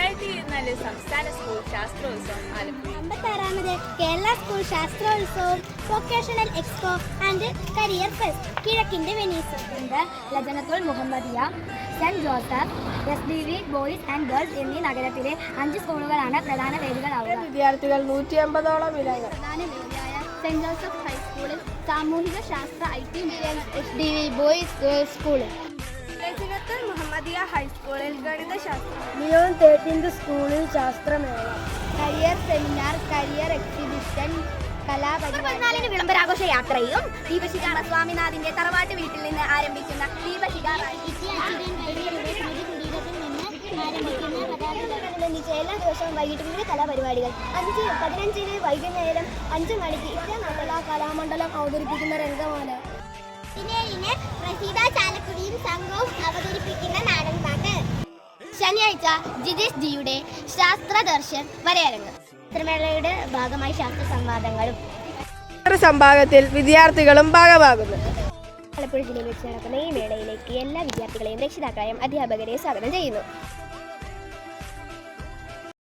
അമ്പത്തിനാല് സംസ്ഥാന സ്കൂൾ ശാസ്ത്രോത്സവം ആലപ്പുഴ അമ്പത്താറാമത് Kerala school ശാസ്ത്രോത്സവം vocational expo and career fest കിഴക്കിന്റെ Venice. Lajnathul Muhammadiya saint Joseph S D V boys and girls എന്നീ നഗരത്തിലെ അഞ്ച് സ്കൂളുകളാണ് പ്രധാന വേദികളാവുക വിദ്യാർത്ഥികൾ നൂറ്റി അമ്പതോളം പ്രധാന വേദിയായ സെന്റ് ജോസഫ് ഹൈസ്കൂളിൽ സാമൂഹിക ശാസ്ത്ര I T S D V boys girls സ്കൂളിൽ മുഹമ്മദിയ ഹൈസ്കൂളിൽ ഗണിതശാസ്ത്രം. ലിയോൺ തേർട്ടീൻത് സ്കൂളിൽ ശാസ്ത്രമേള. കരിയർ സെമിനാർ കരിയർ എക്സിബിഷൻ കലാപരിപാടിന് വിളംബരാഘോഷ യാത്രയും ദീപശിഖാണ സ്വാമിനാഥിന്റെ തറവാട്ട് വീട്ടിൽ നിന്ന് ആരംഭിക്കുന്ന ദീപശിഖ എല്ലാ ദിവസവും വൈകിട്ട് മൂന്ന് കലാപരിപാടികൾ. അഞ്ച് പതിനഞ്ചിന് വൈകുന്നേരം അഞ്ച് മണിക്ക് ഇഷ്ടമണ്ഡല കലാമണ്ഡലം അവതരിപ്പിക്കുന്ന രംഗമാണ്. പതിനേഴിന് ശനിയാഴ്ച ജിതേഷ് ജിയുടെ ശാസ്ത്രദർശൻ വരയരങ്ങ് ചിത്രമേളയുടെ ഭാഗമായി ശാസ്ത്ര സംവാദങ്ങളും സംഭാഗത്തിൽ വിദ്യാർത്ഥികളും ഭാഗമാകുന്നു. ആലപ്പുഴ ജില്ലയിൽ വെച്ച് നടക്കുന്ന ഈ മേളയിലേക്ക് എല്ലാ വിദ്യാർത്ഥികളെയും രക്ഷിതാക്കളെയും അധ്യാപകരെയും സ്വാഗതം ചെയ്യുന്നു.